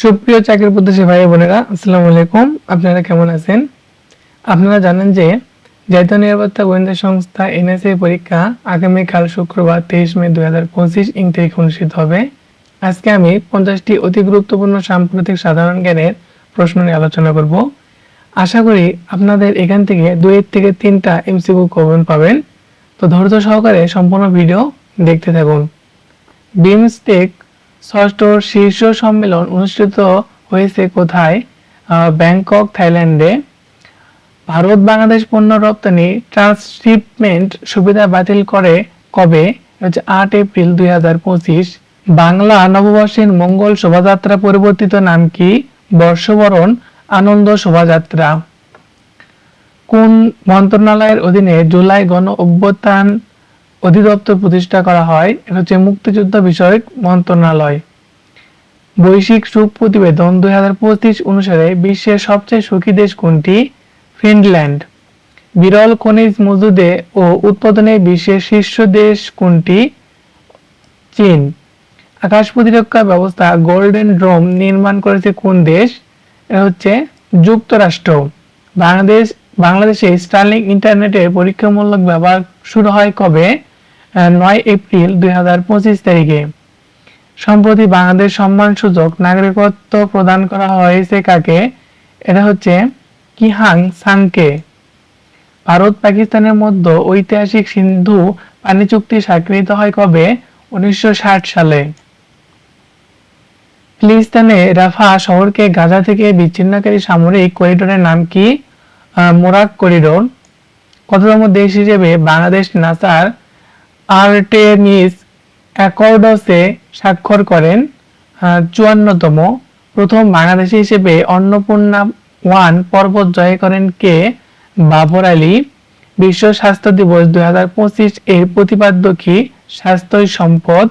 সুপ্রিয় চাকরি প্রত্যাশী ভাই বোনেরা, আসসালামু আলাইকুম। আপনারা কেমন আছেন? আপনারা জানেন যে জাতীয় নিরাপত্তা গোয়েন্দা সংস্থা এনএসএ পরীক্ষা আগামীকাল শুক্রবার তেইশ মে দুই হাজার পঁচিশ ইং তারিখে অনুষ্ঠিত হবে। আজকে আমি পঞ্চাশটি অতি গুরুত্বপূর্ণ সাম্প্রতিক সাধারণ জ্ঞানের প্রশ্ন নিয়ে আলোচনা করব। আশা করি আপনাদের এখান থেকে দুই থেকে তিনটা এমসিকিউ কমন পাবেন। তো ধৈর্য সহকারে সম্পূর্ণ ভিডিও দেখতে থাকুন। বিমস্টেক ষষ্ঠ শীর্ষ সম্মেলন অনুষ্ঠিত হয়েছে কোথায়? ব্যাংকক, থাইল্যান্ডে। ভারত বাংলাদেশ পণ্য রপ্তানি ট্রান্সশিপমেন্ট সুবিধা বাতিল করে কবে? হচ্ছে আট এপ্রিল দুই হাজার পঁচিশ। বাংলা নববর্ষের মঙ্গল শোভাযাত্রা পরিবর্তিত নাম কি? বর্ষবরণ আনন্দ শোভাযাত্রা। কোন মন্ত্রণালয়ের অধীনে জুলাই গণ অভ্যুত্থান অধিদপ্তর প্রতিষ্ঠা করা হয়। এটা হচ্ছে মুক্তিযুদ্ধ বিষয়ক মন্ত্রণালয়। বৈশ্বিক সুখ প্রতিবেদন দুই হাজার পঁচিশ অনুসারে বিশ্বের সবচেয়ে সুখী দেশ কোনটি? ফিনল্যান্ড। বিরল খনিজ মজুদে ও উৎপাদনে বিশ্বের শীর্ষ দেশ কোনটি? চীন। আকাশ প্রতিরক্ষা ব্যবস্থা গোল্ডেন ড্রোম নির্মাণ করেছে কোন দেশ? এটা হচ্ছে যুক্তরাষ্ট্র। বাংলাদেশ বাংলাদেশে স্টার্লিং ইন্টারনেটের পরীক্ষামূলক ব্যবহার শুরু হয় কবে? নয় এপ্রিল দুই তারিখে। সম্প্রতি বাংলাদেশ সম্মানসূচক নাগরিকত্ব প্রদান করা হয়েছে কাকে? এটা হচ্ছে কিহাং সাংকে। ভারত পাকিস্তানের মধ্যে ঐতিহাসিক সিন্ধু পানি চুক্তি স্বাক্ষরিত হয় কবে? উনিশশো ষাট সালে। ফিলিস্তিনে রাফা শহরকে গাজা থেকে বিচ্ছিন্নকারী সামরিক করিডোরের নাম কি? মোরাক করিডোর কততম দেশ হিসেবে বাংলাদেশ নাসার আর্টেমিস অ্যাকর্ডসে স্বাক্ষর করেন চুয়ান্নতম। প্রথম বাংলাদেশি হিসেবে অন্নপূর্ণা ওয়ান পর্বত জয় করেন কে? বাবর আলী। বিশ্ব স্বাস্থ্য দিবস দুই হাজার পঁচিশ এর প্রতিপাদ্য কি স্বাস্থ্যই সম্পদ।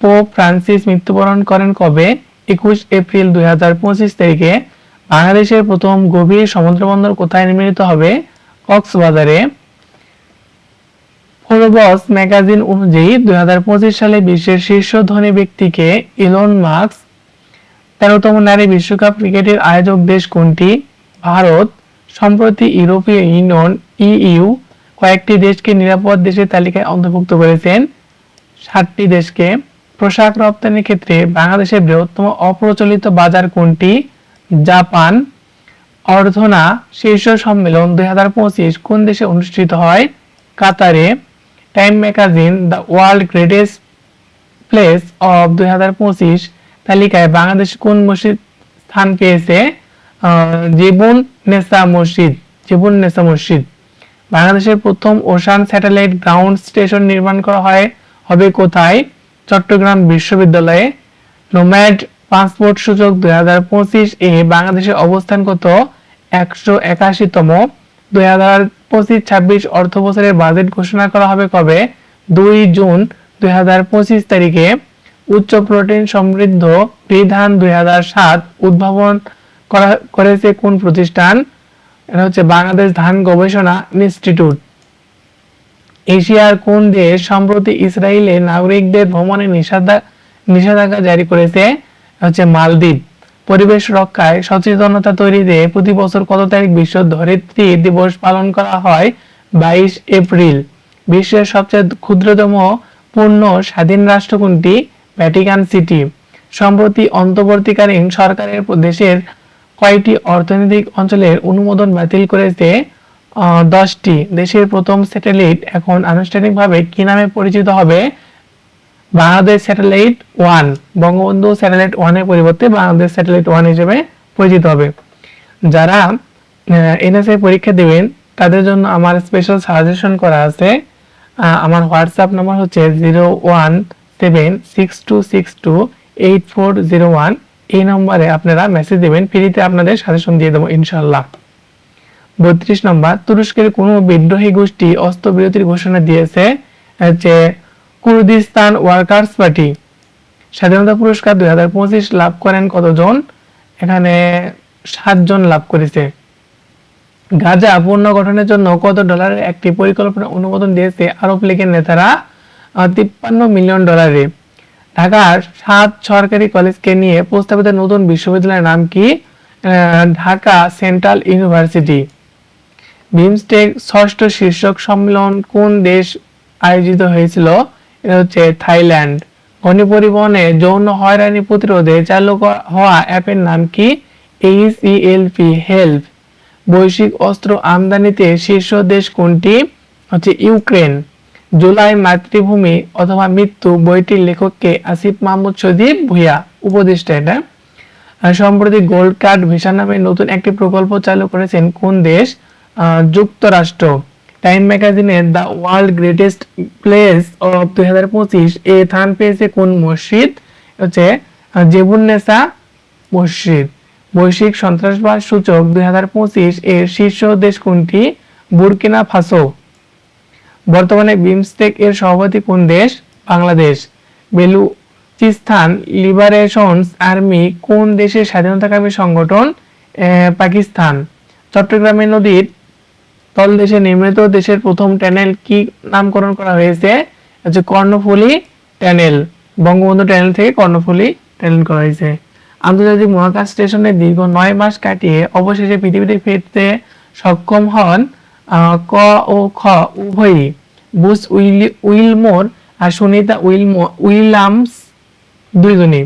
পোপ ফ্রান্সিস মৃত্যুবরণ করেন কবে? একুশ এপ্রিল দুই হাজার পঁচিশ তারিখে। বাংলাদেশের প্রথম গভীর সমুদ্রবন্দর কোথায় নির্মিত হবে? কক্সবাজারে। ফোরবস ম্যাগাজিন অনুযায়ী দুই সালে বিশ্বের শীর্ষ ধনী ব্যক্তিকে ইলন মার্কস তেরোতম নারী বিশ্বকাপ ক্রিকেটের আয়োজক দেশ কোনটি? ভারত। সম্প্রতি ইউরোপীয় ইউনিয়ন, ইইউ, কয়েকটি দেশকে নিরাপদ দেশের তালিকায় অন্তর্ভুক্ত করেছেন। ষাটটি দেশকে পোশাক রপ্তানির ক্ষেত্রে বাংলাদেশের বৃহত্তম অপ্রচলিত বাজার কোনটি? জাপান অর্ধনা শীর্ষ সম্মেলন দুই হাজার পঁচিশ কোন দেশে অনুষ্ঠিত হয়? কাতারে Time magazine the world greatest place of দুই হাজার পঁচিশ তালিকায় বাংলাদেশ কোন মসজিদ স্থান পেয়েছে? জীবন নেসা মসজিদ, জীবন নেসা মসজিদ। বাংলাদেশের প্রথম ওশান স্যাটেলাইট গ্রাউন্ড স্টেশন নির্মাণ করা হয়। হবে কোথায়? চট্টগ্রাম বিশ্ববিদ্যালয়ে। নোম্যাড পাসপোর্ট সূচক দুই হাজার পঁচিশ এ বাংলাদেশের অবস্থান কত একশো একাশিতম। দুই হাজার পঁচিশ, ছাব্বিশ অর্থ বছরের বাজেট ঘোষণা করা হবে কবে? দুই জুন দুই হাজার পঁচিশ তারিখে। উচ্চ প্রোটিন সমৃদ্ধ বিধান দুই হাজার সাত উদ্ভাবন করা করেছে কোন প্রতিষ্ঠান? এটা হচ্ছে বাংলাদেশ ধান গবেষণা ইনস্টিটিউট। এশিয়ার কোন দেশ সম্প্রতি ইসরায়েলে নাগরিকদের ভ্রমণে নিষেধা- নিষেধাজ্ঞা জারি করেছে? হচ্ছে মালদ্বীপ। পরিবেশ রক্ষায় সচেতনতা তৈরিতে প্রতি বছর কত তারিখ বিশ্ব ধরিত্রী দিবস পালন করা হয়? বাইশ এপ্রিল। বিশ্বের সবচেয়ে ক্ষুদ্রতম পূর্ণ স্বাধীন রাষ্ট্র কোনটি? Vatican city. সম্প্রতি অন্তর্বর্তীকালীন সরকারের দেশের কয়েকটি অর্থনৈতিক অঞ্চলের অনুমোদন বাতিল করেছে? দশটি। দেশের প্রথম স্যাটেলাইট এখন আনুষ্ঠানিকভাবে কি নামে পরিচিত হবে? Bangladesh satellite one, Bangabandhu satellite ওয়ানের পরিবর্তে বাংলাদেশ স্যাটেলাইট ওয়ান হিসেবে পরিচিত হবে। যারা এনএসএ পরীক্ষা দেবেন, তাদের জন্য আমার স্পেশাল সাজেশন করা আছে। আমার হোয়াটসঅ্যাপ নাম্বার হচ্ছে zero one seven six two six two eight four zero one এই নম্বরে আপনারা মেসেজ দেবেন, ফ্রিতে আপনাদের সাজেশন দিয়ে দেবো ইনশাল্লাহ বত্রিশ নম্বর, তুরস্কের কোন বিদ্রোহী গোষ্ঠী অস্ত্রবিরতির ঘোষণা দিয়েছে যে কুর্দিস্তান ওয়ার্কার্স পার্টি। স্বাধীনতা পুরস্কার দুই হাজার পঁচিশ লাভ করেন কতজন? এখানে সাতজন লাভ করেছে। গাজা পুনর্গঠনের জন্য কত ডলারের একটি পরিকল্পনা অনুমোদন দিয়েছে আরব লীগের নেতারা? তিপ্পান্ন মিলিয়ন ডলারে ঢাকার সাত সরকারি কলেজকে নিয়ে প্রস্তাবিত নতুন বিশ্ববিদ্যালয়ের নাম কি? Dhaka central university. বিমস্টেক ষষ্ঠ শীর্ষক সম্মেলন কোন দেশ আয়োজিত হয়েছিল? এটা হচ্ছে থাইল্যান্ড। গণি পরিবহনে যৌন হয়রানি প্রতিরোধে চালু হওয়া অ্যাপের নাম কি? এইচইএলপি হেল্প বৈশ্বিক অস্ত্র আমদানিতে শীর্ষ দেশ কোনটি? হচ্ছে ইউক্রেন। জুলাই মাতৃভূমি অথবা মৃত্যু বইটির লেখককে আসিফ মাহমুদ সজীব ভুইয়া, উপদেষ্টা এটা। সম্প্রতি গোল্ড কার্ড ভিসা নামে নতুন একটি প্রকল্প চালু করেছেন কোন দেশ? যুক্তরাষ্ট্র। টাইম ম্যাগাজিনের the world greatest place of দুই হাজার পঁচিশ এ স্থান পেয়েছে কোন মসজিদ? হচ্ছে জেবুন্নেসা মসজিদ। বৈশ্বিক সন্ত্রাসবাদ সূচক দুই হাজার পঁচিশ এর শীর্ষ দেশ কোনটি? Burkina Faso. বর্তমানে বিমস্টেক এর সভাপতি কোন দেশ? বাংলাদেশ। বেলুচিস্তান লিবারেশনস আর্মি কোন দেশের স্বাধীনতাকামী সংগঠন? পাকিস্তান। চট্টগ্রামের নদীর তলদেশে নির্মিত দেশের প্রথম ট্যানেল কি নামকরণ করা হয়েছে? কর্ণফুলী ট্যানেল। বঙ্গবন্ধু ট্যানেল থেকে কর্ণফুলী ট্যানেল করা হয়েছে। আন্তর্জাতিক মহাকাশ স্টেশনে দীর্ঘ নয় মাস কাটিয়ে অবশেষে পৃথিবীতে ফিরতে সক্ষম হন ক ও খ উভয়ই। বুস উইলি, উইলমোর আর সুনিতা উইলমো, উইলামস দুইজনই।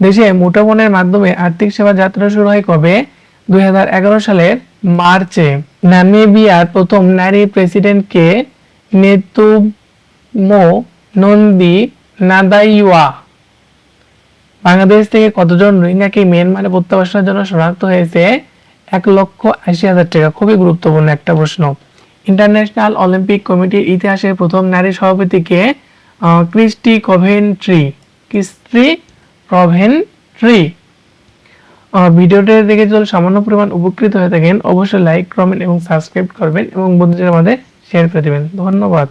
দেশে মুঠোফোনের মাধ্যমে আর্থিক সেবা যাত্রা শুরু হয় কবে? দুই হাজার এগারো সালের মার্চে নামিবিয়ার প্রথম নারী প্রেসিডেন্টকে নেতুমো নন্দী নাদাইওয়া। বাংলাদেশ থেকে কতজন রোহিঙ্গাকে মিয়ানমারে প্রত্যাবাসনের জন্য শনাক্ত হয়েছে? এক লক্ষ আশি হাজার টাকা। খুবই গুরুত্বপূর্ণ একটা প্রশ্ন। ইন্টারন্যাশনাল অলিম্পিক কমিটির ইতিহাসের প্রথম নারী সভাপতিকে ক্রিস্টি কভেন্ট্রি ক্রিস্টি আহ, ভিডিওটা দেখে যদি সামান্য পরিমাণ উপকৃত হয়ে থাকেন, অবশ্যই লাইক কমেন্ট এবং সাবস্ক্রাইব করবেন এবং বন্ধুদের মধ্যে শেয়ার করে দেবেন। ধন্যবাদ।